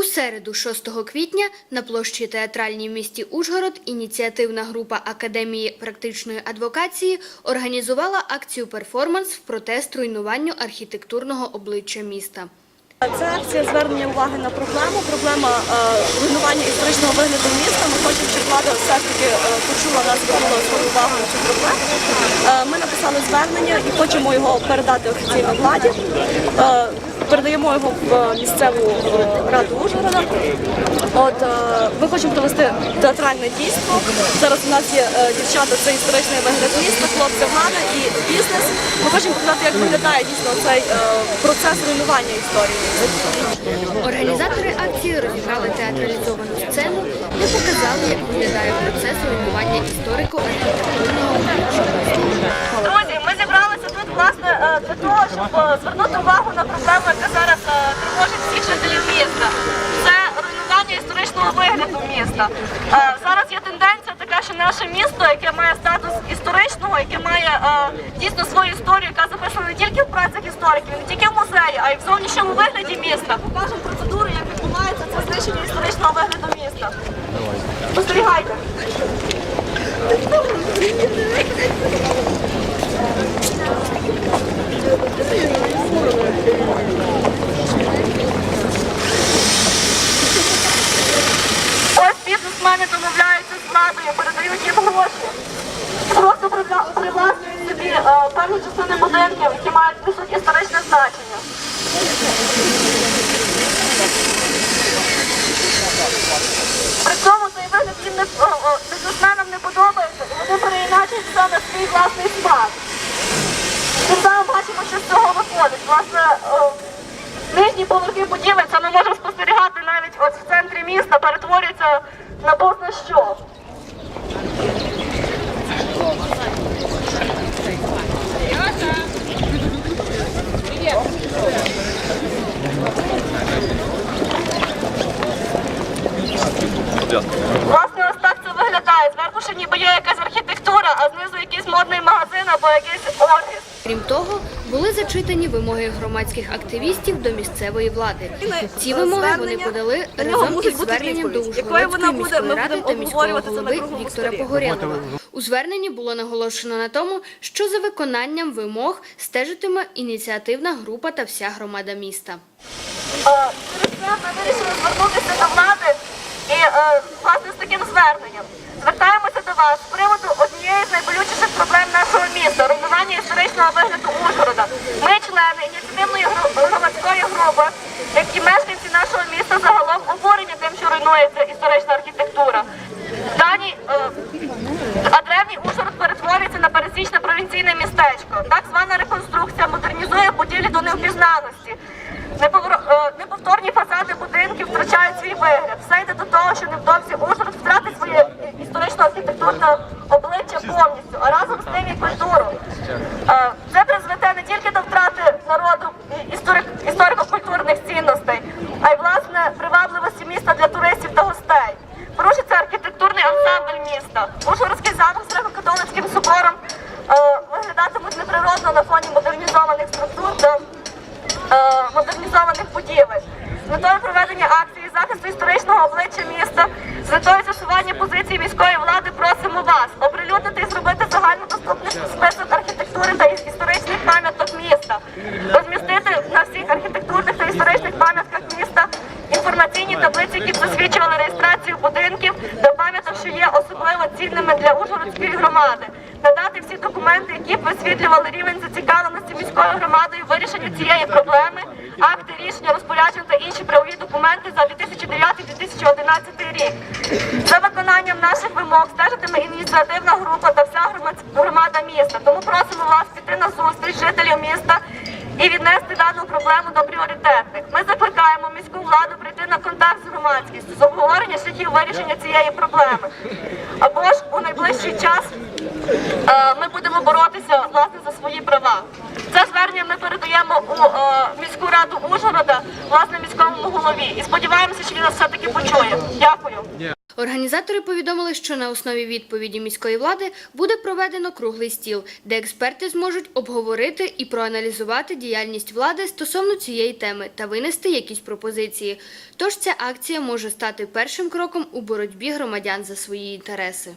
У середу, 6 квітня, на площі театральній місті Ужгород ініціативна група Академії практичної адвокації організувала акцію перформанс в протест руйнуванню архітектурного обличчя міста. Це акція звернення уваги на проблему. Проблема е, руйнування історичного вигляду міста. Ми хочемо, щоб влада все ж таки е, почула нас, звернула свою увагу на цю проблему. Е, ми написали звернення і хочемо його передати офіційно владі. Передаємо його в е, місцеву е, раду Ужгорода. От е, ми хочемо провести театральне дійство. Зараз у нас є дівчата, це історичний вигляд міста, хлопця влада і бізнес. Ми хочемо показати, як виглядає дійсно цей процес руйнування історії. Організатори акції розіграли театралізовану сцену і показали, як виглядає процес руйнування історико-архітектурного. Друзі, ми зібралися тут власне для того, щоб звернути увагу на проблему, яка зараз е, тривожить всіх жителів міста. Це руйнування історичного вигляду міста. Е, Зараз є тенденція така, що наше місто, яке має статус історичного, яке має е, дійсно свою історію, яка записана не тільки в працях істориків, не тільки в музеї, а й в зовнішньому вигляді міста. Покажемо процедуру, як відбувається це знищення історичного вигляду міста. Спостерігайте. Будинків, які мають несуть історичне значення. При цьому цей вигляд їм не бізнесменам не подобається, і вони переіначують все на свій власний смак. Ми саме бачимо, що з цього виходить. Власне, нижні поверхи будівель, це ми можемо спостерігати навіть от в центрі міста, перетворюються на бозна що. Власне, ось так це виглядає. Зверху ще ніби є якась архітектура, а знизу якийсь модний магазин або якийсь офіс. Крім того, були зачитані вимоги громадських активістів до місцевої влади. Ці вимоги вони подали разом із зверненням до Ужгородської міської ради та міського голови Віктора столі. Погорєлова. У зверненні було наголошено на тому, що за виконанням вимог стежитиме ініціативна група та вся громада міста. Е, ми вирішили звернутися до влади і е, власне з таким зверненням. Звертаємося до вас з приводу однієї з найболючіших проблем нашого міста руйнування історичного вигляду Ужгорода. Ми, члени ініціативної громадської групи, як і мешканці нашого міста загалом обурені тим, що руйнується історична архітектура. Дані, е, а древній Ужгород перетворюється на пересічне провінційне містечко. Так звана реконструкція модернізує будівлі до невпізнаності. Е, Неповторні фасади будинків втрачають свій вигляд. Все йде до того, що невдовзі Ужгород втратить своє історично-архітектурне обличчя повністю, а разом з тим і культуру. Е, Це призведе не тільки до втрати народу історико-культурних цінностей, а й власне привабливості міста для туристів та гостей. Порушиться архітектурний ансамбль міста. Ужгородський замок з греко-католицьким собором е, виглядатимуть неприродно на фоні модернізованих структур модернізованих будівель. З метою проведення акції захисту історичного обличчя міста, з метою з'ясування позиції міської влади просимо вас оприлюднити і зробити загальнодоступний список архітектури та історичних пам'яток міста, розмістити на всіх архітектурних та історичних пам'ятках міста інформаційні таблиці, які засвідчували реєстрацію будинків та пам'яток, що є особливо цінними для Ужгородської громади, документи, які б висвітлювали рівень зацікавленості міською громадою в вирішенні цієї проблеми, акти, рішення, розпорядження та інші правові документи за 2009-2011 рік. За виконанням наших вимог стежитиме ініціативна група та вся громада міста. Тому просимо вас піти на зустріч жителів міста і віднести дану проблему до пріоритетних. Ми закликаємо міську владу прийти на контакт з громадськістю з обговорення шляхів вирішення цієї проблеми. Або ж у найближчий час будемо боротися власне за свої права. Це звернення ми передаємо у е, міську раду Ужгорода, власне міському голові. І сподіваємося, що він нас все таки почує. Дякую. Організатори повідомили, що на основі відповіді міської влади буде проведено круглий стіл, де експерти зможуть обговорити і проаналізувати діяльність влади стосовно цієї теми та винести якісь пропозиції. Тож ця акція може стати першим кроком у боротьбі громадян за свої інтереси.